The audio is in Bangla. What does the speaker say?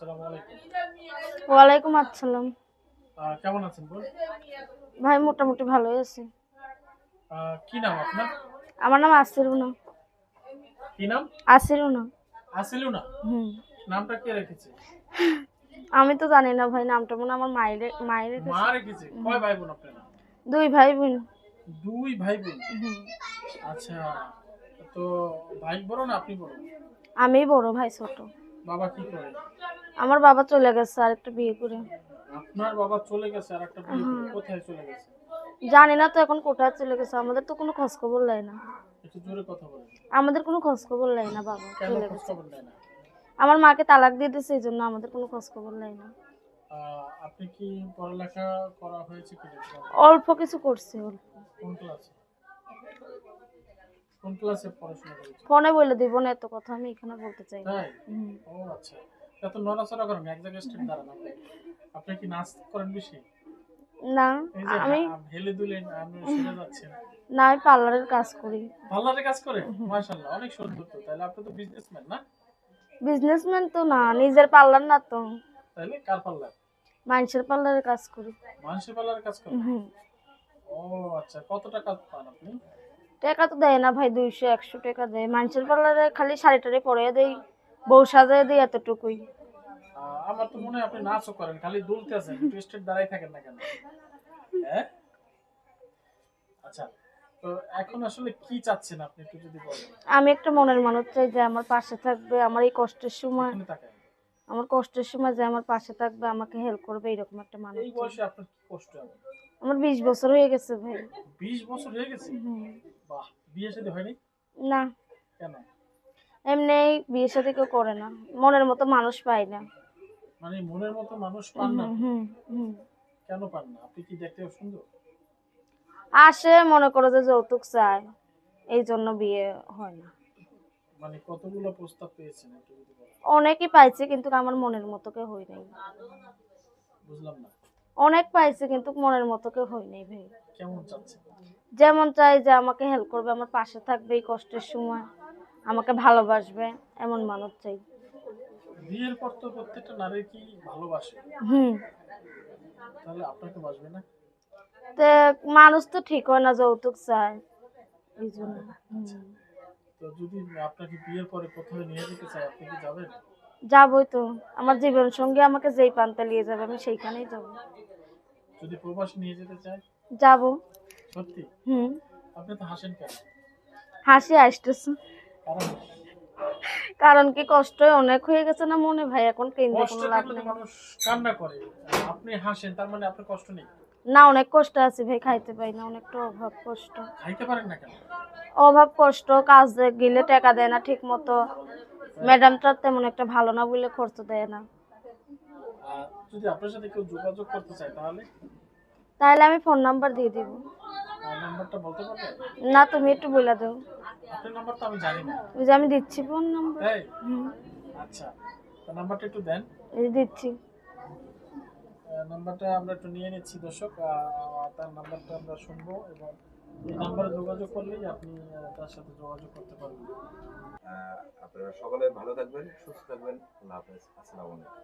আসসালামু আলাইকুম। ওয়ালাইকুম আসসালাম। কেমন আছেন ভাই মোটামুটি ভালোই আছি। কি নাম আপনার? আমার নাম আসিরুনা কি নাম? আসিরুনা আসিলু না? হুম। নামটা কে রেখেছে? আমি তো জানি না ভাই নামটা মনে আমার মায়ের মায়ের মা রেখেছে? কয় ভাই বোন আপনারা দুই ভাই বোন। দুই ভাই বোন? আচ্ছা তো ভাই বড় না আপনি বড়? আমি বড় ভাই ছোট। বাবা কি করে? আমার বাবা চলে গেছে আর একটা বিয়ে করে। আপনার বাবা চলে গেছে আর একটা বিয়ে করে। কোথায় চলে গেছে? জানি না তো এখন কোথায় চলে গেছে আমাদের তো কোনো খোঁজ খবর লাই না। একটু জোরে কথা বলেন। আমাদের কোনো খোঁজ খবর লাই না বাবা কেন চলে খোঁজ গেছে। খবর দেয় না? আমার মাকে তালাক দিয়ে দিয়েছে এই জন্য আমাদের কোনো খোঁজ খবর লাই না। আহ, আপনি কি পড়ালেখা করা হয়েছে কি অল্প কিছু করছে অল্প। কোন ক্লাসে? কোন ক্লাসে পড়াশোনা করেছে ফোনে বলে দিব না এত কথা আমি এখানে বলতে চাই না। তাই? হুম। ও আচ্ছা। এত নড়াচড়া করেন এক জায়গায় দাঁড়ান আপনি আপনি কি নাচ করেন বেশি? না আমি হেলে দুলেন আপনি সরে যাচ্ছেন না। আমি পার্লারের কাজ করি। পার্লারে কাজ করে মাশাআল্লাহ অনেক সুন্দর তো তাহলে আপনি তো বিজনেসম্যান না? বিজনেসম্যান তো না নিজের পার্লার না তো। তাহলে কার পার্লার? মানুষের পার্লারে কাজ করি। মানুষের পার্লারে কাজ করেন? ও আচ্ছা কত টাকা পান আপনি? টাকা তো দেয় না ভাই দুইশো একশো টাকা দেয়। মানুষের পার্লারে খালি শাড়ি টাড়ি পরে দেই। বউ সাজায় দেই এতটুকুই। আমার তো মনে হয় আপনি নাচও করেন খালি দুলতে আছেন স্টেট দাঁড়াই থাকেন না কেন? হ্যাঁ? আচ্ছা তো এখন আসলে কি চাচ্ছেন আপনি একটু যদি বলেন। আমি একটা মনের মানুষ চাই যে আমার পাশে থাকবে আমার এই কষ্টের সময় আমার কষ্টের সময় যে আমার পাশে থাকবে আমাকে হেল্প করবে এরকম একটা মানুষ এই বয়সে আপনার কি কষ্ট হবে? আমার বিশ বছর হয়ে গেছে ভাই। বিশ বছর হয়ে গেছে? বাহ বিয়ে সাথে হয়নি? না। কেন? এমনি বিয়ে সাথে কেউ করে না। মনের মতো মানুষ পাই না। মানে মনের মতো মানুষ পান না? হুম হুম কেন পান না? আপনি কি দেখতে সুন্দর? আসে মনে করো যে যৌতুক চায়। এই জন্য বিয়ে হয় না। মানে কতগুলো প্রস্তাব পেয়েছেন অনেকই পাইছে কিন্তু আমার মনের মতো কেউ হই নাই। বুঝলাম না। অনেক পাইছে কিন্তু মনের মতো কেউ হই নাই ভাই। কেমন চাচ্ছেন? যেমন চাই যে আমাকে হেল্প করবে আমার পাশে থাকবে এই কষ্টের সময়। আমাকে ভালোবাসবে এমন মানুষ চাই। বিয়ের পর তো প্রত্যেকটা নারী কি ভালোবাসে? হুম। তাহলে আপনাকে বাসবে না? তো মানুষ তো ঠিক হয় না যৌতুক চায় এই জন্য। তো যদি আপনাকে বিয়ের পরে কোথাও নিয়ে যেতে চাই আপনি কি যাবেন? যাবই তো। আমার জীবন সঙ্গে আমাকে যেই পান্তা নিয়ে যাবে আমি সেইখানেই যাব। যদি প্রবাসী নিয়ে যেতে চায়? যাব। সত্যি? হুম। আপনি তো হাসেন কেন? হাসি আসতেছে। কারণ কি কষ্ট অনেক হয়ে গেছে না মনে ভাই? এখন কেন্দ্রে কোনো লাভ নেই। মানুষ কান্না করে। আপনি হাসেন তার মানে আপনার কষ্ট নেই। না অনেক কষ্ট আছে ভাই খাইতে পাই না অনেকটা অভাব কষ্ট। খাইতে পারেন না কেন? অভাব কষ্ট কাজ গেলে টাকা দেয় না ঠিক মতো ম্যাডামটা তেমন একটা ভালো না বলে খরচ দেয় না। যদি আপনার সাথে কেউ যোগাযোগ করতে চায় তাহলে? তাহলে আমি ফোন নাম্বার দিয়ে দিব। নাম্বারটা বলতে পারবেন? না তুমি একটু বলে দাও। আপনার নাম্বার তো আমি জানি না। ওই যে আমি দিচ্ছি ফোন নাম্বার হুম। আচ্ছা তো নাম্বারটা একটু দেন। এই দিচ্ছি। নাম্বারটা আমরা একটু নিয়ে নিচ্ছি দর্শক। তার নাম্বারটা আমরা শুনব এবং এই নাম্বারে যোগাযোগ করলেই আপনি তার সাথে যোগাযোগ করতে পারবেন। আপনারা সকলে ভালো থাকবেন সুস্থ থাকবেন। আল্লাহ হাফেজ। আসসালামু আলাইকুম।